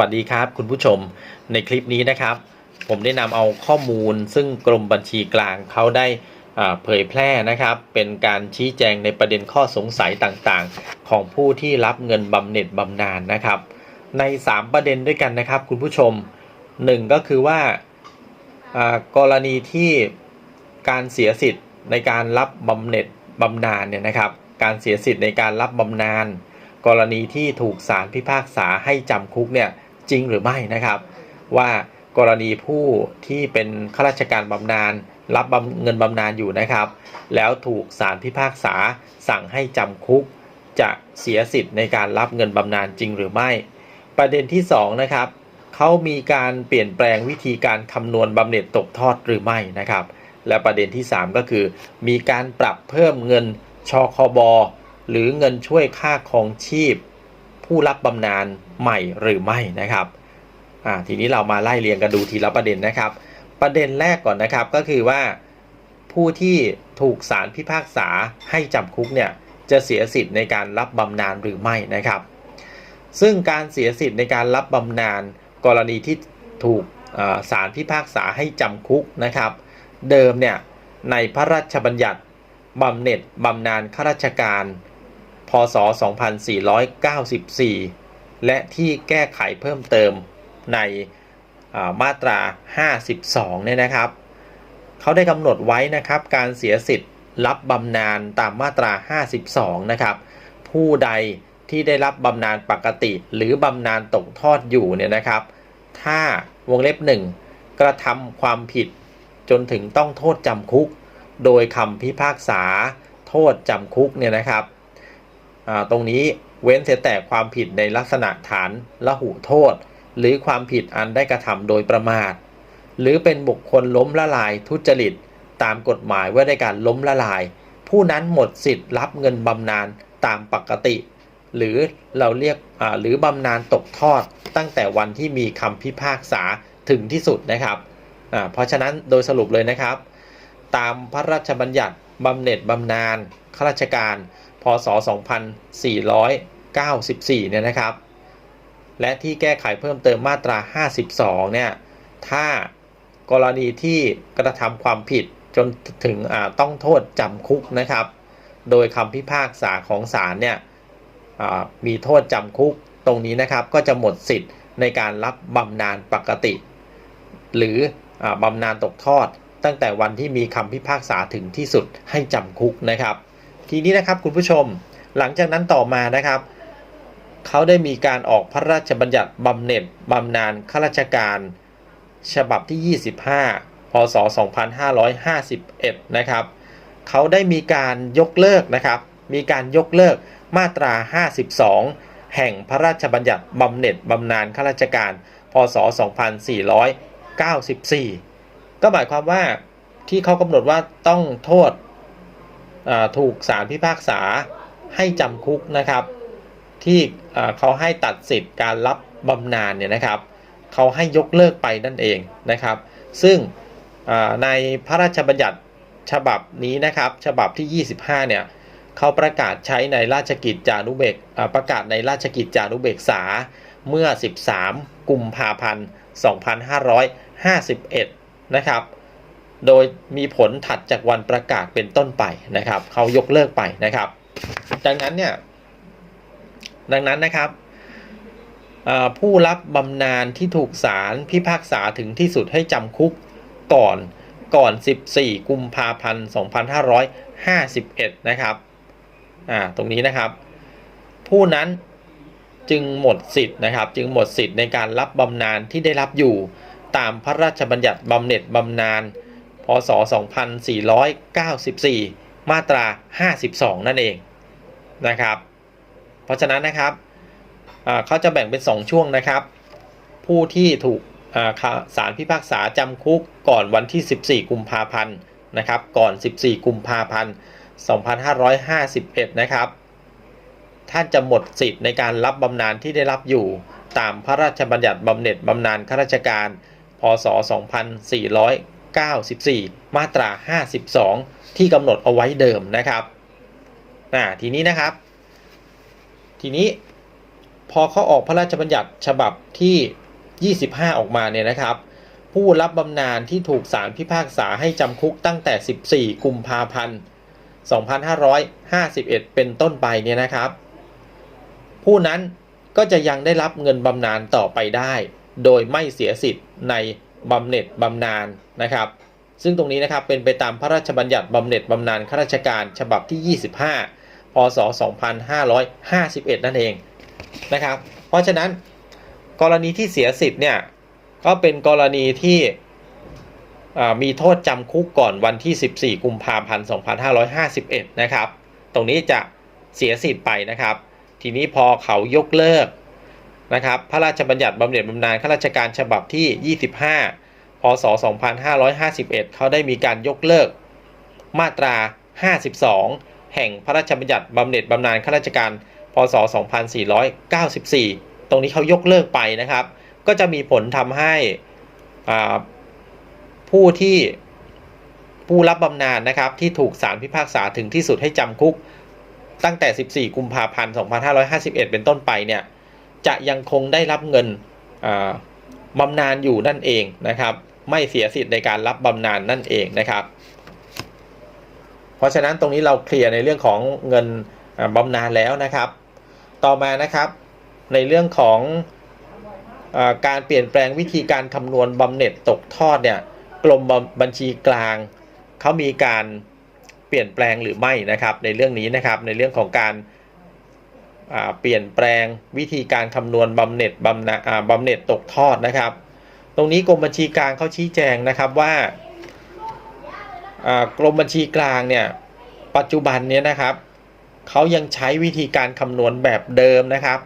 สวัสดีครับคุณผู้ชมในคลิปนี้นะครับ ผมได้นำเอาข้อมูลซึ่งกรมบัญชีกลางเขาได้เผยแพร่นะครับ เป็นการชี้แจงในประเด็นข้อสงสัยต่างๆ ของผู้ที่รับเงินบำเหน็จบำนาญนะครับ ใน 3 ประเด็นด้วยกันนะครับ คุณผู้ชม 1 ก็คือว่าอ่ากรณีที่การเสียสิทธิ์ในการรับบำเหน็จบำนาญเนี่ยนะครับ การเสียสิทธิ์ในการรับบำนาญกรณีที่ถูกศาลพิพากษาให้จำคุกเนี่ย จริงหรือไม่นะครับ ว่ากรณีผู้ที่เป็นข้าราชการบำนาญรับบำเงินบำนาญอยู่นะครับ แล้วถูกศาลพิพากษาสั่งให้จำคุก จะเสียสิทธิ์ในการรับเงินบำนาญจริงหรือไม่ ประเด็นที่2นะครับเขามีการเปลี่ยนแปลงวิธีการคำนวณบำเหน็จตกทอดหรือไม่นะครับ และประเด็นที่ 3 ก็คือ มีการปรับเพิ่มเงินชคบหรือเงินช่วยค่าครองชีพ ผู้รับบำนาญใหม่หรือไม่นะครับทีนี้เรามาไล่เรียงกันดูทีละประเด็นนะครับ ประเด็นแรกก่อนนะครับก็คือว่าผู้ที่ถูกศาลพิพากษาให้จำคุกเนี่ยจะเสียสิทธิ์ในการรับบำนาญหรือไม่นะครับ ซึ่งการเสียสิทธิ์ในการรับบำนาญกรณีที่ถูกอ่าศาลพิพากษาให้จำคุกนะครับ เดิมเนี่ยในพระราชบัญญัติบำเหน็จบำนาญข้าราชการ พศ 2494 และที่แก้ไขเพิ่มเติมในามาตรา 52 เนี่ยนะครับ เขาได้กำหนดไว้นะครับการเสียสิทธิ์รับบำนาญตามมาตรา 52 นะครับ ผู้ใดที่ได้รับบำนาญปกติหรือบำนาญตกทอดอยู่เนี่ยนะครับ ถ้าวงเล็บ 1 กระทำความผิดจนถึงต้องโทษจำคุก โดยคำพิพากษาโทษจำคุกเนี่ยนะครับ ตรงนี้เว้นเสียแต่ความผิดในลักษณะฐานละหุโทษ หรือความผิดอันได้กระทำโดยประมาท หรือเป็นบุคคลล้มละลายทุจริต ตามกฎหมายว่าด้วยการล้มละลาย ผู้นั้นหมดสิทธิ์รับเงินบำนาญตามปกติ หรือเราเรียกหรือบำนาญตกทอดตั้งแต่วันที่มีคำพิพากษาถึงที่สุดนะครับเพราะฉะนั้นโดยสรุปเลยนะครับ ตามพระราชบัญญัติบำเหน็จบำนาญ ข้าราชการ พศ 2494 เนี่ยนะครับ และที่แก้ไขเพิ่มเติมมาตรา 52 เนี่ย ถ้ากรณีที่กระทำความผิดจนถึงต้องโทษจำคุกนะครับ โดยคำพิพากษาของศาลเนี่ยมีโทษจำคุกตรงนี้นะครับก็จะหมดสิทธิ์ในการรับบำนาญปกติ หรืออบำนาญตกทอดตั้งแต่วันที่มีคำพิพากษาถึงที่สุดให้จำคุกนะครับ ทีนี้นะครับคุณผู้ชมหลังจากนั้นต่อมานะครับเขาได้มีการออกพระราชบัญญัติบำเหน็จบำนาญข้าราชการ ฉบับที่ 25 พศ 2551 นะครับเขาได้มีการยกเลิกนะครับ มีการยกเลิกมาตรา 52 แห่งพระราชบัญญัติบำเหน็จบำนาญข้าราชการ พศ 2494 ก็หมายความว่าที่เขากำหนดว่าต้องโทษ ถูกศาลพิพากษาให้จำคุกนะครับ ที่เขาให้ตัดสิทธิ์การรับบำนาญเนี่ยนะครับเขาให้ยกเลิกไปนั่นเองนะครับ ซึ่งในพระราชบัญญัติฉบับนี้นะครับฉบับที่ 25 เนี่ยเขาประกาศใช้ในราชกิจจานุเบกประกาศในราชกิจจานุเบกษาเมื่อ 13 กุมภาพันธ์ 2551 นะครับ โดยมีผลถัดจากวันประกาศเป็นต้นไปนะครับเขายกเลิกไปนะครับ ดังนั้นเนี่ยดังนั้นนะครับผู้รับบำนาญที่ถูกศาลพิพากษาถึงที่สุดให้จำคุกก่อนก่อน 14 กุมภาพันธ์ 2551 นะครับ อ่า ตรงนี้นะครับ ผู้นั้นจึงหมดสิทธิ์นะครับ จึงหมดสิทธิ์ในการรับบำนาญที่ได้รับอยู่ตามพระราชบัญญัติบำเหน็จบำนาญ พศ 2494 มาตรา 52 นั่นเองนะครับ เพราะฉะนั้นนะครับเขาจะแบ่งเป็น 2 ช่วงนะครับ ผู้ที่ถูกอ่าค่ะศาลพิพากษาจำคุกก่อนวันที่ 14 กุมภาพันธ์นะครับ ก่อน 14 กุมภาพันธ์ 2551 นะครับ ท่านจะหมดสิทธิ์ในการรับบำนาญที่ได้รับอยู่ตามพระราชบัญญัติบำเหน็จบำนาญข้าราชการ พศ 94 มาตรา 52 ที่กำหนดเอาไว้เดิมนะครับทีนี้นะครับ ทีนี้พอเขาออกพระราชบัญญัติฉบับที่ 25 ออกมาเนี่ยนะครับ ผู้รับบำนาญที่ถูกศาลพิพากษาให้จำคุกตั้งแต่ 14 กุมภาพันธ์ 2551 เป็นต้นไปเนี่ยนะครับ ผู้นั้นก็จะยังได้รับเงินบำนาญต่อไปได้ โดยไม่เสียสิทธิ์ใน บำเหน็จบำนาญนะครับ ซึ่งตรงนี้นะครับเป็นไปตามพระราชบัญญัติบำเหน็จบำนาญข้าราชการฉบับที่ 25 พศ 2551 นั่นเองนะครับ เพราะฉะนั้นกรณีที่เสียสิทธิ์เนี่ยก็เป็นกรณีที่มีโทษจำคุกก่อนวันที่ 14 กุมภาพันธ์ 2551 นะครับ ตรงนี้จะเสียสิทธิ์ไปนะครับ ทีนี้พอเขายกเลิก นะครับพระราชบัญญัติบำเหน็จบำนาญข้าราชการฉบับที่ 25 พศ 2551 เขาได้มีการยกเลิก มาตรา 52 แห่งพระราชบัญญัติบำเหน็จบำนาญข้าราชการ พศ 2494 ตรงนี้เขายกเลิกไปนะครับ ก็จะมีผลทำให้ผู้ที่ผู้รับบำนาญนะครับที่ถูกศาลพิพากษาถึงที่สุดให้จำคุก ตั้งแต่ 14 กุมภาพันธ์ 2551 เป็นต้นไปเนี่ย จะยังคงได้รับเงินบำนาญอยู่นั่นเองนะครับ ไม่เสียสิทธิ์ในการรับบำนาญนั่นเองนะครับ เพราะฉะนั้นตรงนี้เราเคลียร์ในเรื่องของเงินบำนาญแล้วนะครับ ต่อมานะครับในเรื่องของอการเปลี่ยนแปลงวิธีการคำนวณบำเหน็จตกทอดเนี่ยกรมบัญชีกลางเขามีการเปลี่ยนแปลงหรือไม่นะครับ ในเรื่องนี้นะครับในเรื่องของการ เปลี่ยนแปลงวิธีการคำนวณบำเหน็จบำนาบำเหน็จตกทอดนะครับ ตรงนี้กรมบัญชีกลางเขาชี้แจงนะครับว่ากรมบัญชีกลางเนี่ยปัจจุบันเนี้นะครับเขายังใช้วิธีการคำนวณแบบเดิมนะครับ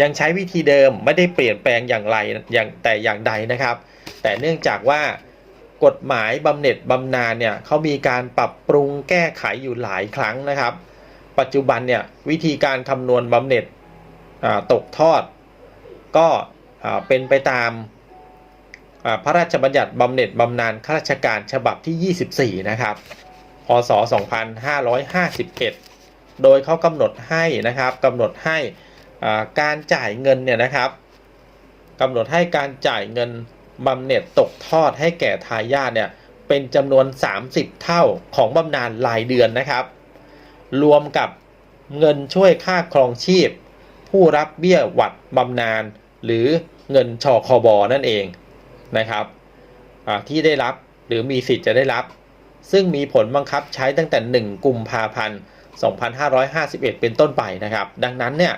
ยังใช้วิธีเดิมไม่ได้เปลี่ยนแปลงอย่างไรอย่างแต่อย่างใดนะครับ แต่เนื่องจากว่ากฎหมายบำเหน็จบำนาญเนี่ยเขามีการปรับปรุงแก้ไขอยู่หลายครั้งนะครับ ปัจจุบันเนี่ยวิธีการคำนวณบำเหน็จตกทอด ก็เป็นไปตามพระราชบัญญัติบำเหน็จบำนาญข้าราชการฉบับที่ 24 นะครับ พศ 2551 โดยเขากำหนดให้นะครับกำหนดให้การจ่ายเงินเนี่ยนะครับกำหนดให้การจ่ายเงินบำเหน็จตกทอดให้แก่ทายาทเนี่ยเป็นจำนวน 30 เท่าของบำนาญรายเดือนนะครับ รวมกับเงินช่วยค่าครองชีพ ผู้รับเบี้ยหวัดบำนาญหรือเงินชอคอบอนั่นเองนะครับที่ได้รับหรือมีสิทธิ์จะได้รับ ซึ่งมีผลบังคับใช้ตั้งแต่ 1 กุมภาพันธ์ 2551 เป็นต้นไปนะครับ ดังนั้นเนี่ย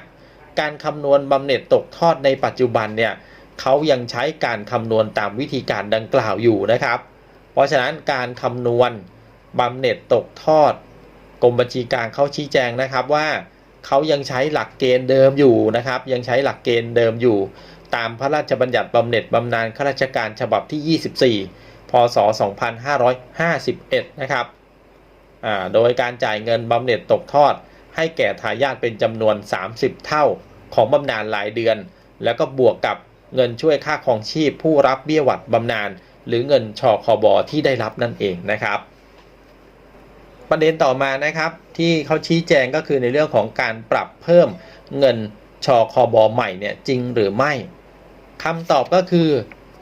การคำนวณบำเหน็จตกทอดในปัจจุบันเนี่ยเขายังใช้การคำนวณตามวิธีการดังกล่าวอยู่นะครับ เพราะฉะนั้นการคำนวณบำเหน็จตกทอด กรมบัญชีกลางเขาชี้แจงนะครับว่าเขายังใช้หลักเกณฑ์เดิมอยู่นะครับ ยังใช้หลักเกณฑ์เดิมอยู่ ตามพระราชบัญญัติบำเหน็จบำนาญข้าราชการฉบับที่ 24 พศ 2551 นะครับโดยการจ่ายเงินบำเหน็จตกทอด ให้แก่ทายาทเป็นจำนวน 30 เท่าของบำนาญรายเดือน แล้วก็บวกกับเงินช่วยค่าครองชีพผู้รับเบี้ยหวัดบำนาญหรือเงินชอคอบอที่ได้รับนั่นเองนะครับ ประเด็นต่อมานะครับที่เขาชี้แจงก็คือในเรื่องของการปรับเพิ่มเงินชอคอบอใหม่เนี่ยจริงหรือไม่คำตอบก็คือ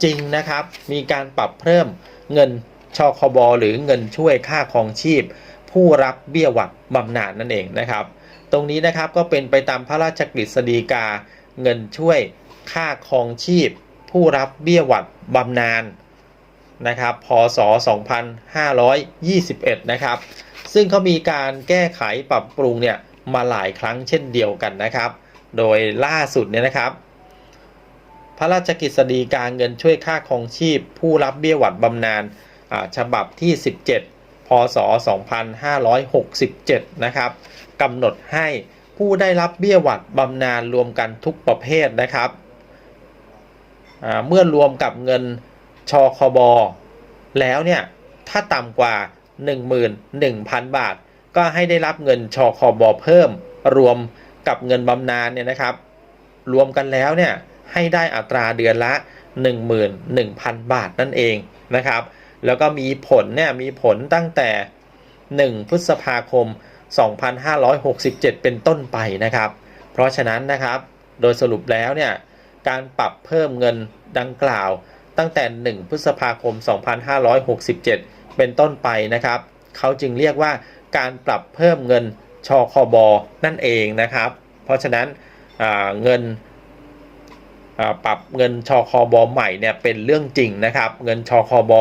จริงนะครับ มีการปรับเพิ่มเงินชอคอบอหรือเงินช่วยค่าครองชีพ ผู้รับเบี้ยหวัดบำนาญนั่นเองนะครับ ตรงนี้นะครับก็เป็นไปตามพระราชกฤษฎีกา เงินช่วยค่าครองชีพ ผู้รับเบี้ยหวัดบำนาญนะครับ พศ 2521 นะครับ ซึ่งเขามีการแก้ไขปรับปรุงเนี่ยมาหลายครั้งเช่นเดียวกันนะครับ โดยล่าสุดเนี่ยนะครับ พระราชกฤษฎีกาเงินช่วยค่าครองชีพ ผู้รับเบี้ยหวัดบำนาญฉบับที่ 17 พศ 2567 นะครับกำหนดให้ผู้ได้รับเบี้ยหวัดบำนาญรวมกันทุกประเภทนะครับเมื่อรวมกับเงินชอคบแล้วเนี่ย ถ้าต่ำกว่า 11,000 บาท ก็ให้ได้รับเงินชอคอบอเพิ่ม รวมกับเงินบำนาญเนี่ยนะครับ รวมกันแล้วเนี่ยให้ได้อัตราเดือนละ 11,000 บาทนั่นเองนะครับ แล้วก็มีผลเนี่ยมีผลตั้งแต่ 1 พฤษภาคม 2567 เป็นต้นไปนะครับ เพราะฉะนั้นนะครับโดยสรุปแล้วเนี่ยการปรับเพิ่มเงินดังกล่าวตั้งแต่ 1 พฤษภาคม 2567 เป็นต้นไปนะครับ เขาจึงเรียกว่าการปรับเพิ่มเงินชคบนั่นเองนะครับ เพราะฉะนั้นเงินปรับเงินชคบใหม่เนี่ยเป็นเรื่องจริงนะครับ เงินชคบ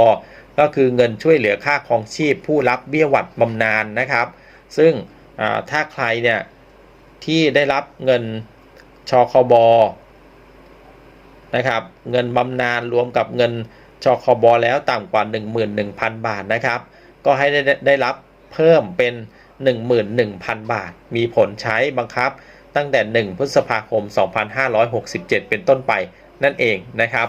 ก็คือเงินช่วยเหลือค่าครองชีพผู้รับเบี้ยหวัดบำนาญนะครับ ซึ่งถ้าใครเนี่ยที่ได้รับเงินชคบนะครับ เงินบำนาญรวมกับเงิน ชคบแล้วต่ำกว่า 11,000 บาทนะครับ ก็ให้ได้ได้รับเพิ่มเป็น 11,000 บาท มีผลใช้บังคับตั้งแต่ 1 พฤษภาคม 2567 เป็นต้นไปนั่นเองนะครับ